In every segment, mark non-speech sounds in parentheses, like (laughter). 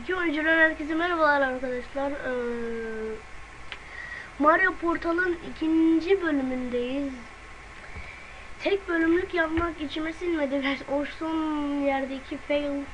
İki oyuncudan herkese merhabalar arkadaşlar. Ee, Mario Portal'ın ikinci bölümündeyiz. Tek bölümlük yapmak içime sinmedi ve o son yerdeki fail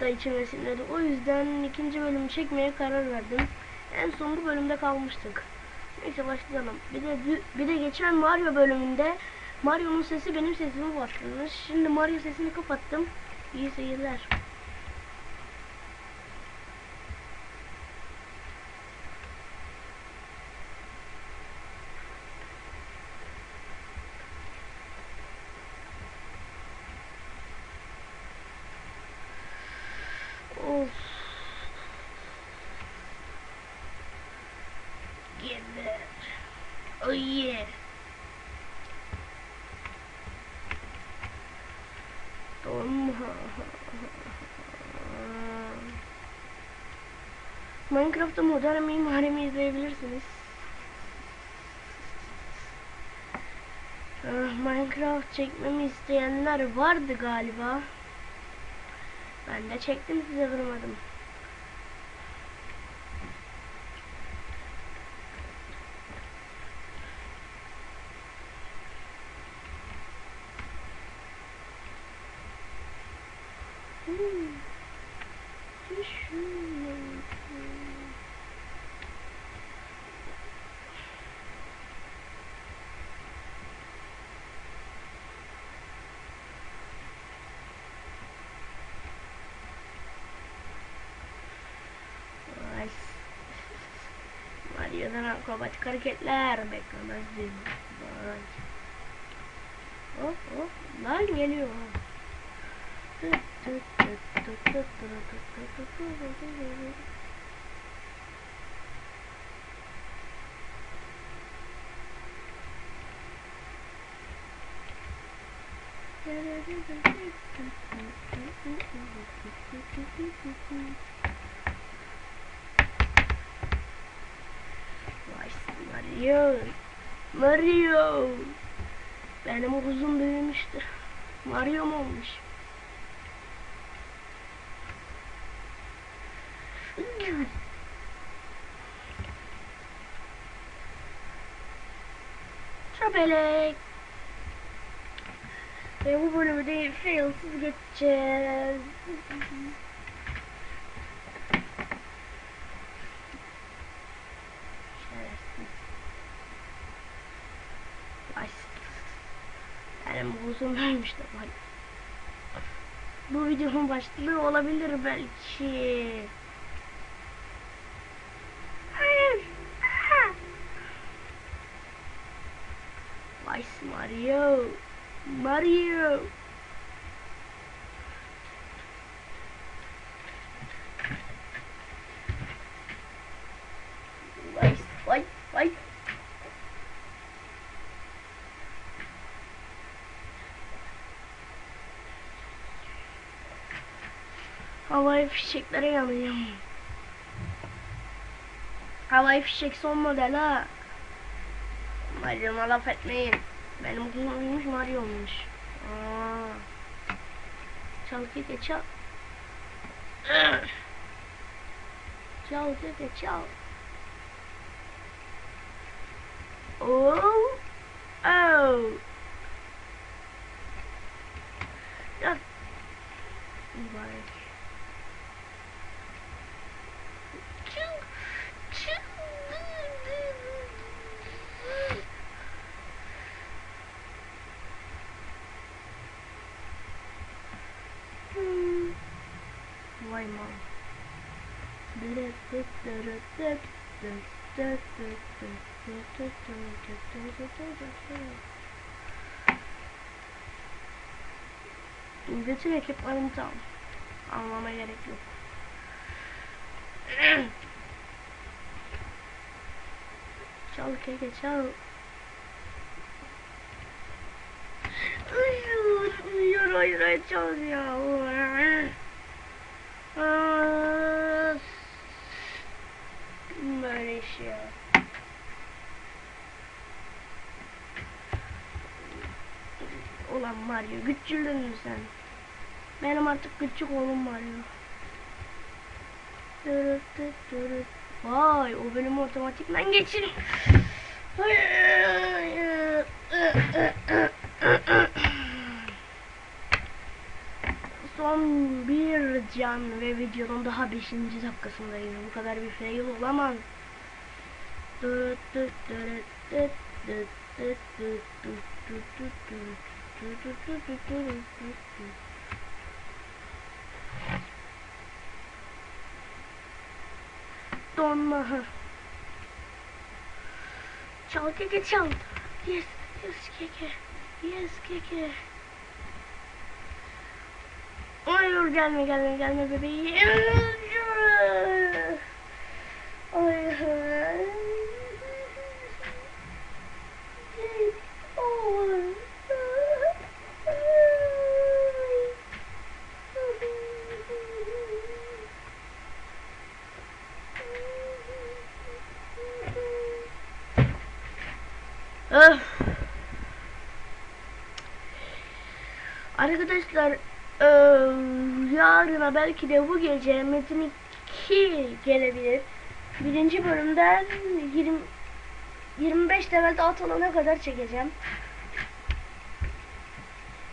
da içime sinmedi. O yüzden ikinci bölümü çekmeye karar verdim. En son bu bölümde kalmıştık. Neyse başlayalım. Bir de bir de geçen Mario bölümünde Mario'nun sesi benim sesime bastırmış. Şimdi Mario sesini kapattım. İyi seyirler. Minecraft'ta modern mimarimi izleyebilirsiniz. Ah, Minecraft çekmemi isteyenler vardı galiba. Ben de çektim size vurmadım. Yazan akrobatik hareketler beklemez bizi. Vay. Hop oh. Oh. Lan geliyor. Thank you. Mario. Mario. Benim uzun büyümüştür. Mario mu olmuş? Çöpelek. Ve bu bölümü de failsiz geçeceğiz. Şerefsiz. Ay. Bu uzun büyümüş de var. Bu videonun başlığı olabilir belki. Hayır. Ha. Vice Mario. Mario. Vice, Vice, Vice. Havai fişeklere yanıyorum. Havai fişek son model ha. Mario'na laf etmeyin. Benim kullanılmış Mario olmuş. Aa. Çal keke çal. Çal keke çal. Oh. Oh. Ya. Mübarek. Çıl. Çıl. Hmm. Vay mal. Bütün ekipmanım tam. Anlama gerek yok. (clears throat) çal keke çal. Uyuyor, hayır, hayır, çal ya. Aa, Böyle iş ya. Ulan Mario güçlüdün mü sen? Benim artık küçük oğlum Mario. Dırıt dırıt dırıt. Vay o bölümü otomatikman geçin. Son bir can ve videonun daha 5. dakikasındayız. Bu kadar bir fail olamaz. Dırıt dırıt dırıt dırıt dırıt dırıt dırıt dırıt dırıt Donma. Çal keke çal. Yes, yes keke. Yes keke. Hayır gelme gelme gelme bebeğim. Hayır. Arkadaşlar eee, yarına belki de bu gece Metin 2 gelebilir. Birinci bölümden 20, 25 levelde at alana kadar çekeceğim.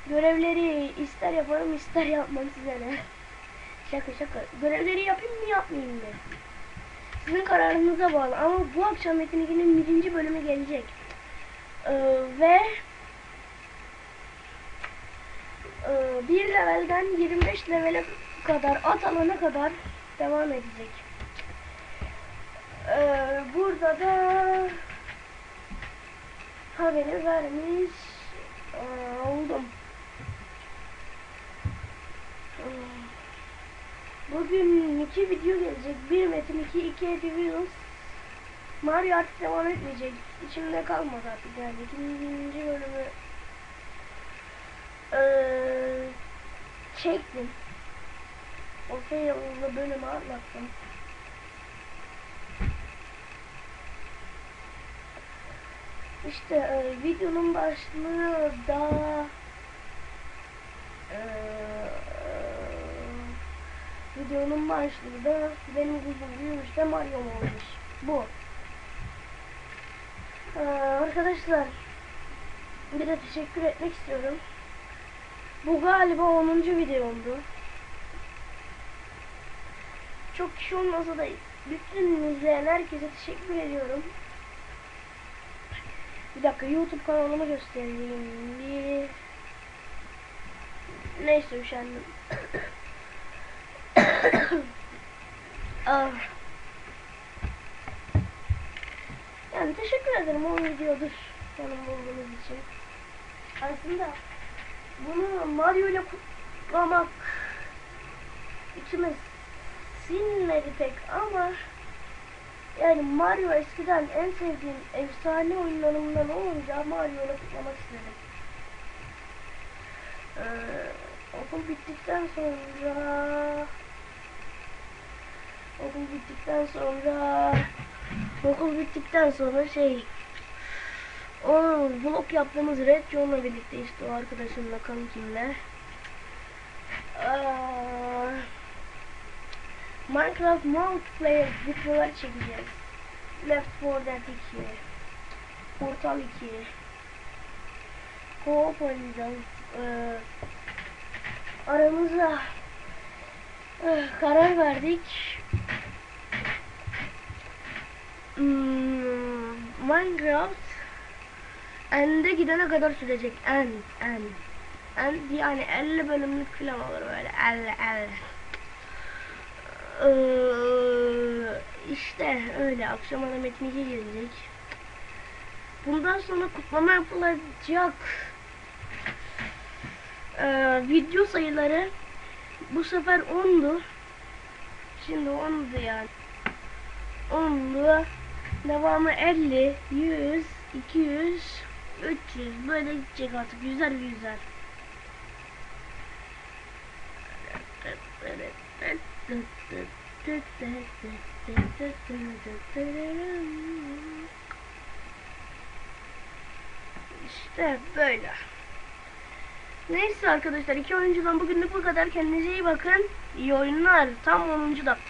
Görevleri ister yaparım ister yapmam size ne. Şaka şaka. Görevleri yapayım mı yapmayayım mı? Sizin kararınıza bağlı ama bu akşam Metin 2'nin birinci bölümü gelecek. Ee, ve e, bir levelden 25 levele kadar at alana kadar devam edecek. Ee, burada da haberi vermiş Aa, oldum. Ee, Bugün iki video gelecek. Bir Metin 2, iki Eddie Wheels. Mario artık devam etmeyecek. İçimde kalmadı artık yani. İkinci bölümü çektim. O fail'lı bölümü atlattım. İşte e, videonun başlığı da e, videonun başlığı da benim kuzum büyümüş de Mario olmuş. Bu. Ee, arkadaşlar bir de teşekkür etmek istiyorum. Bu galiba 10. videomdu. Çok kişi olmasa da bütün izleyen herkese teşekkür ediyorum. Bir dakika YouTube kanalımı göstereyim. Bir... Neyse üşendim. (coughs) ah. Yani teşekkür ederim o videodur canım bulduğunuz için. Aslında bunu Mario ile kutlamak içime sinmedi pek ama yani Mario eskiden en sevdiğim efsane oyunlarımdan olunca Mario ile kutlamak istedim. Ee, okul bittikten sonra okul bittikten sonra okul bittikten sonra şey o vlog yaptığımız Red John'la birlikte işte o arkadaşımla kankimle Minecraft multiplayer videolar çekeceğiz. Left 4 Dead 2 Portal 2 Co-op oynayacağız. Ee, aramıza eh, karar verdik. Hmm, Minecraft End'e gidene kadar sürecek. End, end. End yani 50 bölümlük falan olur böyle. 50, 50. Ee, işte öyle. Akşama da Metin 2 gelecek. Bundan sonra kutlama yapılacak. Ee, video sayıları bu sefer 10'du. Şimdi 10'du yani. 10'du. Devamı 50, 100, 200, 300 böyle gidecek artık yüzer yüzer. İşte böyle. Neyse arkadaşlar iki oyuncudan bugünlük bu kadar. Kendinize iyi bakın. İyi oyunlar. Tam 10. dakika.